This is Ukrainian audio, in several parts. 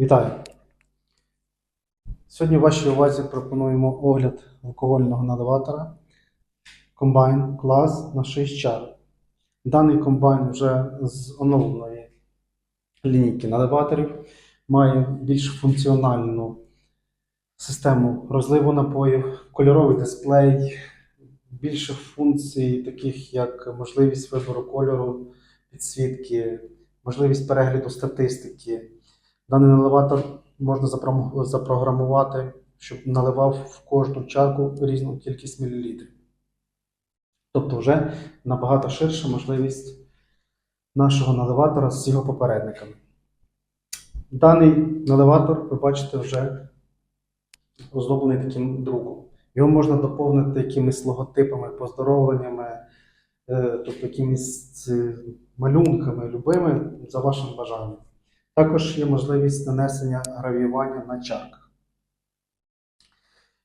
Вітаю! Сьогодні в вашій увазі пропонуємо огляд алкогольного наливатора комбайн клас на 6 чар. Даний комбайн вже з оновленої лінійки наливаторів має більш функціональну систему розливу напоїв, кольоровий дисплей, більше функцій, таких як можливість вибору кольору, підсвітки, можливість перегляду статистики. Даний наливатор можна запрограмувати, щоб наливав в кожну чарку різну кількість мілілітрів. Тобто вже набагато ширша можливість нашого наливатора з його попередниками. Даний наливатор, ви бачите, вже оздоблений таким друком. Його можна доповнити якимись логотипами, поздоровленнями, е, тобто якимись е, малюнками, любими за вашим бажанням. Також є можливість нанесення гравіювання на чарках.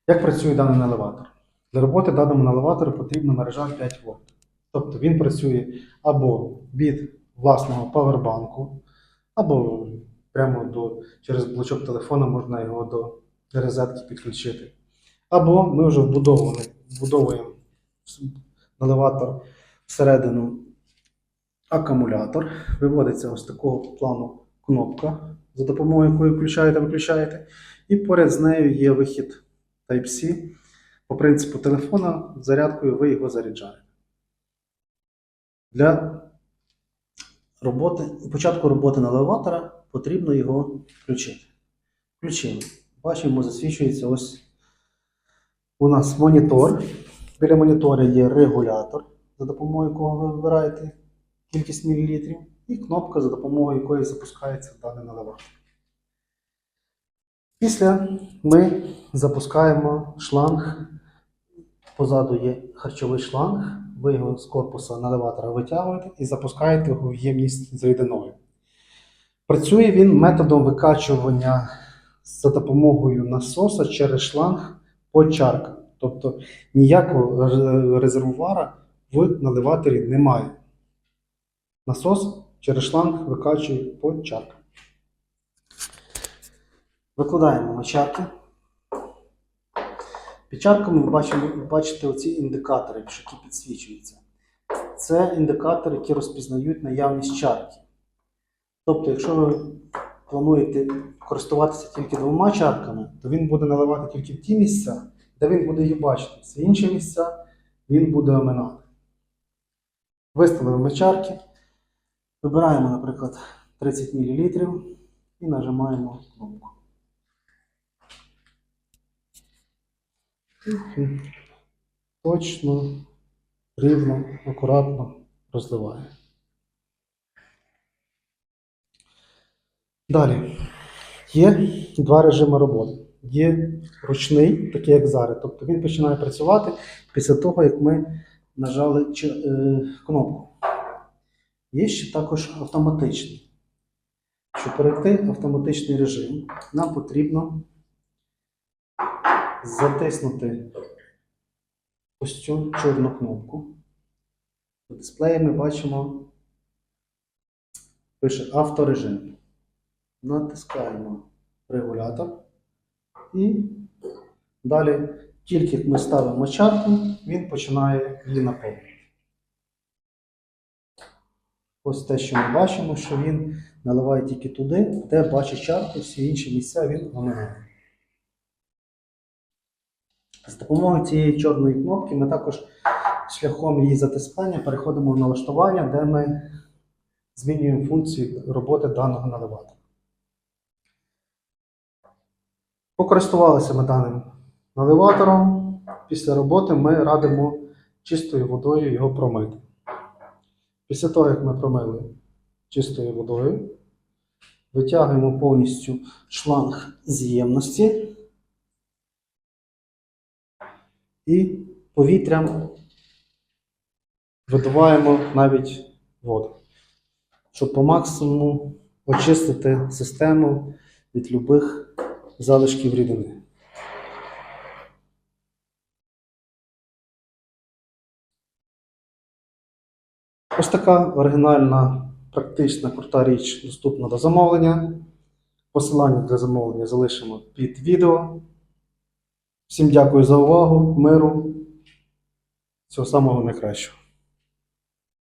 Як працює даний наливатор? Для роботи даному наливатору потрібна мережа 5 вольт. Тобто він працює або від власного павербанку, або прямо до, через блочок телефона можна його до розетки підключити. Або ми вже вбудовуємо наливатор всередину акумулятор. Виводиться ось такого плану кнопка, за допомогою якої включаєте виключаєте. І поряд з нею є вихід Type-C. По принципу телефона зарядкою ви його заряджаєте. Для роботи, початку роботи наливатора потрібно його включити. Включили. Бачимо, засвічується ось у нас монітор. Біля монітора є регулятор, за допомогою якого ви вибираєте кількість мілілітрів, і кнопка, за допомогою якої запускається даний наливатор. Після ми запускаємо шланг. Позаду є харчовий шланг. Ви його з корпуса наливатора витягуєте і запускаєте його в ємність з рідиною. Працює він методом викачування за допомогою насоса через шланг по чаркам. Тобто ніякого ре- резервуара в наливаторі немає. Насос через шланг викачує по чаркам. Викладаємо на чарки. Під чарками ви бачимо, ви бачите оці індикатори, які підсвічуються. Це індикатори, які розпізнають наявність чарки. Тобто, якщо ви плануєте користуватися тільки двома чарками, то він буде наливати тільки в ті місця, де він буде їх бачити. Всі інші місця він буде оминати. Виставили ми чарки. Вибираємо, наприклад, 30 мл і нажимаємо кнопку. Точно, рівно, акуратно розливає. Далі. Є два режими роботи. Є ручний, такий як зараз. Тобто він починає працювати після того, як ми нажали е, кнопку. Є ще також автоматичний. Щоб перейти автоматичний режим, нам потрібно затиснути ось цю чорну кнопку. В дисплеї ми бачимо, пише авторежим. Натискаємо регулятор і далі, тільки ми ставимо чарку, він починає її наповнювати. Ось те, що ми бачимо, що він наливає тільки туди, де бачить чарку, всі інші місця він оминає. З допомогою цієї чорної кнопки ми також шляхом її затискання переходимо в налаштування, де ми змінюємо функцію роботи даного наливатора. Покористувалися ми даним наливатором. Після роботи ми радимо чистою водою його промити. Після того, як ми промили чистою водою, витягуємо повністю шланг з ємності і повітрям видуваємо навіть воду, щоб по максимуму очистити систему від любих залишків рідини. Ось така оригінальна, практична, крута річ доступна до замовлення. Посилання для замовлення залишимо під відео. Всім дякую за увагу, миру. Всього самого найкращого.